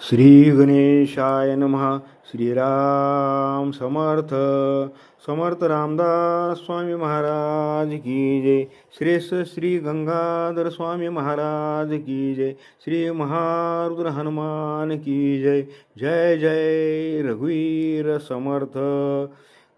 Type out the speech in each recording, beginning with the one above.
श्री गणेशाय नमहा श्रीराम समर्थ. समर्थ रामदास स्वामी महाराज की जय. श्रेष्ठ श्री गंगाधर स्वामी महाराज की जय. श्री महारुद्र हनुमान की जय. जय जय रघुवीर समर्थ.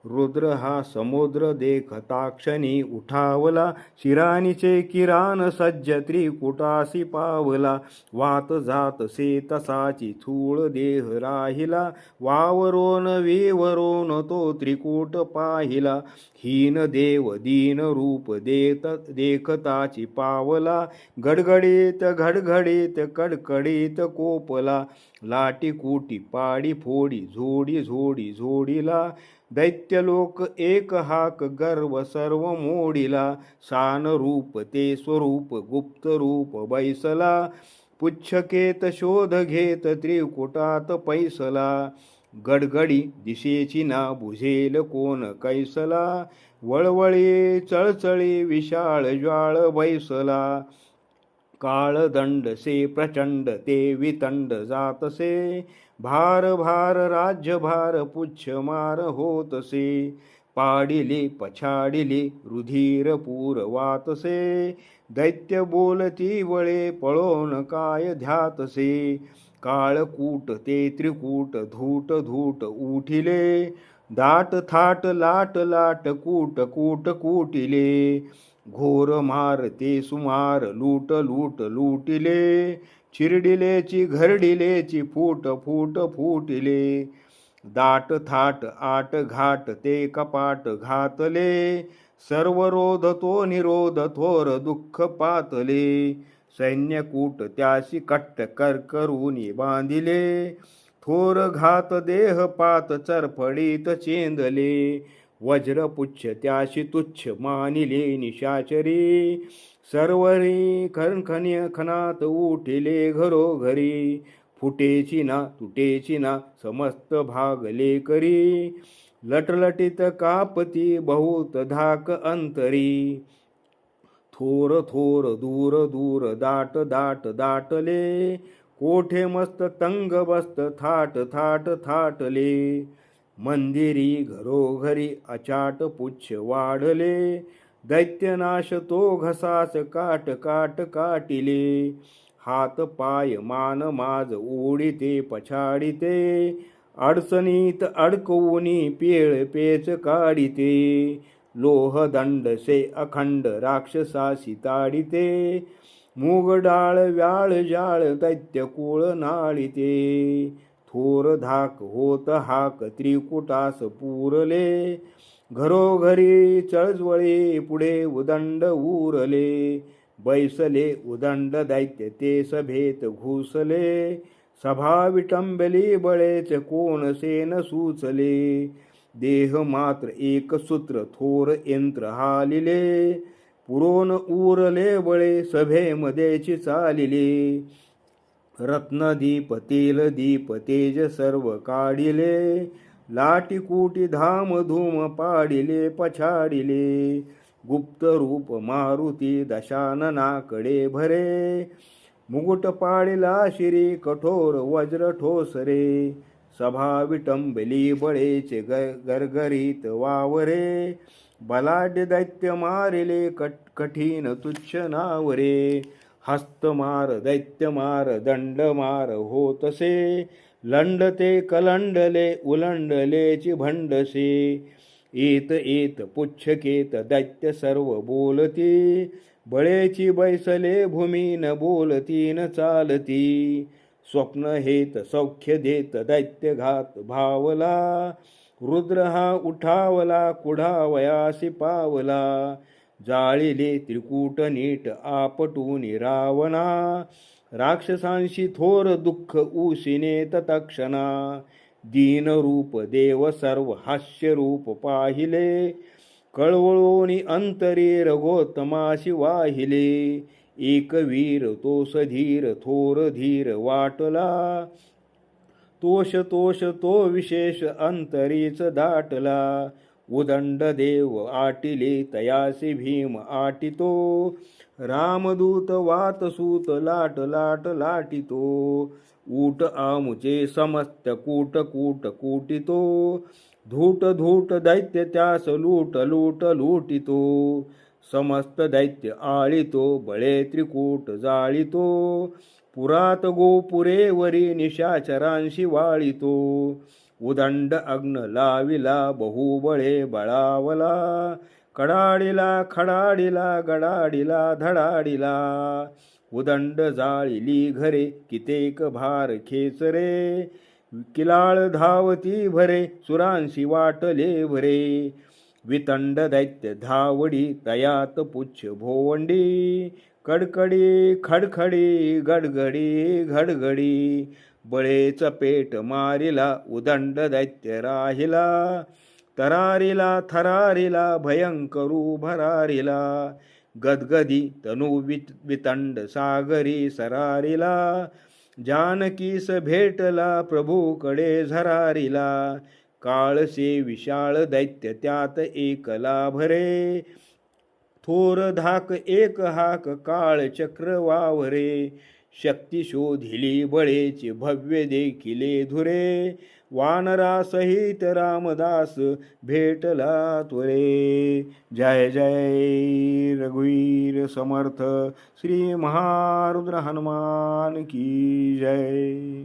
रुद्र हा समुद्र देखता क्षणी उठावला. शिराणीचे किरान सज्ज त्रिकुटासी पावला. वात जात से तसाची थूळ देह राहिला. वावरोन वेवरोन तो त्रिकूट पाहिला. हीन देव दीन रूप देत देखताची पावला. गडगडीत घडघडीत कडकडीत कोपला. लाटी कुटी पाडी फोडी झोडी झोडी झोडीला. दैत्य लोक एक हाक गर्व सर्व मोडिला. शान रूप ते स्वरूप गुप्त रूप बैसला. पुच्छकेत शोध घेत त्रिकुटात पैसला. गडगडी दिशेची ना बुझेल कोण कैसला. वळवळी चळचळी विशाळ ज्वाळ बैसला. काळदंड से प्रचंड ते वितंड जातसे भार भार राज्यभार पुच्छ मार होतसे पाडिले पछाडिले रुधिर पूर वातसे दैत्य बोलती वळे पळोन काय ध्यातसे काळकूट ते त्रिकूट धूट धूट उठिले दाट थाट लाट लाट कूट कूट कुटिले. घोर मार ते सुमार लूट लूट लुटिले. चिरडिलेची घरडिलेची फूट फूट फुटिले. दाट थाट आट घाट ते कपाट घातले. सर्व रोध तो निरोध थोर दुःख पातले. सैन्यकूट त्याशी कट्ट कर बांधिले. थोर घात देह पात चरफडीत चेंदले. वज्रपुच्छ त्याशी तुच्छ मानिले निशाचरी. सर्वरी खणखण्य खनात उठिले घरोघरी. फुटेची ना तुटेची ना समस्त भागले करी लटलटित कापती बहुत धाक अंतरी. थोर थोर दूर दूर दाट दाट दाटले. कोठे मस्त तंग बस्त थाट थाट थाटले. मंदिरी घरोघरी अचाट पुच्छ वाढले. दैत्यनाश तो घसास काट काट काटिले. हात पाय मान माज ओढिते पछाडिते. अडचणीत अडकवूनी पेळ पेच काढिते. लोह दंड से अखंड राक्षसासी ताडिते. मूग डाळ व्याळ जाळ दैत्य कुळ नाळीते थोर धाक होत हाक त्रिकुटास पुरले. घरोघरी चळजवळे पुढे उदंड उरले. बैसले उदंड दैत्य ते सभेत घुसले. सभा विटंबली बळेच कोण सेन सुचले. देह मात्र एक सूत्र थोर यंत्र हालिले. पुरोन उरले बळे सभेमध्येची चालिले. रत्नदीप तेल दीप तेज सर्व काढिले लाटीकुटी धाम धूम पाडिले पछाडिले. गुप्त रूप मारुती दशाननाकडे भरे मुकुट पाडिला शिरी कठोर वज्र ठोसरे. सभा विटंबली बळेचे ग गरगरीत वावरे बलाढ्य दैत्य मारिले कट कठीण तुच्छ नावरे हस्तमार दैत्यमार दंडमार होतसे लंडते कलंडले उलंडलेची भंडसे. येत येत पुच्छकेत दैत्य सर्व बोलती बळेची बैसले भूमीन बोलती न चालती. स्वप्न हेत सौख्य देत दैत्य घात भावला रुद्र हा उठावला कुढावयासी पावला जाळिले त्रिकूट नीट आपटून रावणा. राक्षसांशी थोर दुःख उशिने तत्क्षणा. दीनरूप देव सर्व हास्य रूप पाहिले. कळवळोनी अंतरे रघोत्तमाशी वाहिले एक वीर तो सधीर थोर धीर वाटला. तोष तोष तो विशेष अंतरीच दाटला. उदंड देव आटिले तयासी भीम आटितो. रामदूत वातसूत लाट लाट लाटितो. ऊट आमुचे समस्त कूट कूट कूटितो. धूट धूट दैत्य त्यास लूट लूट लूटितो. समस्त दैत्य आळितो बळे त्रिकूट जाळितो. पुरात गोपुरेवरी निशाचरांशी वाळितो. उदंड अग्न लाविला बहुबळे बळावला. कडाडिला खडाडिला गडाडिला धडाडिला. उदंड जाळिली घरे कितेक भार खेचरे. किलाळ धावती भरे सुरांशी वाटले भरे. वितंड दैत्य धावडी तयात पुच्छ भोवंडी. कडकडी खडखडी गडगडी घडगडी. बळेच पेट मारिला उदंड दैत्य राहिला. तरारिला थरारिला भयंकरू भरारिला गदगदी तनु वित वितंड सागरी सरारिला. जानकीस भेटला प्रभूकडे झरारिला. काळसे विशाळ दैत्य त्यात एकला भरे. थोर धाक एक हाक काळ चक्र वावरे. शक्ती शोधिली बळेचे भव्य देखिले धुरे. वानरा सहित रामदास भेटला त्वरे. जय जय रघुवीर समर्थ. श्री महारुद्र हनुमान की जय.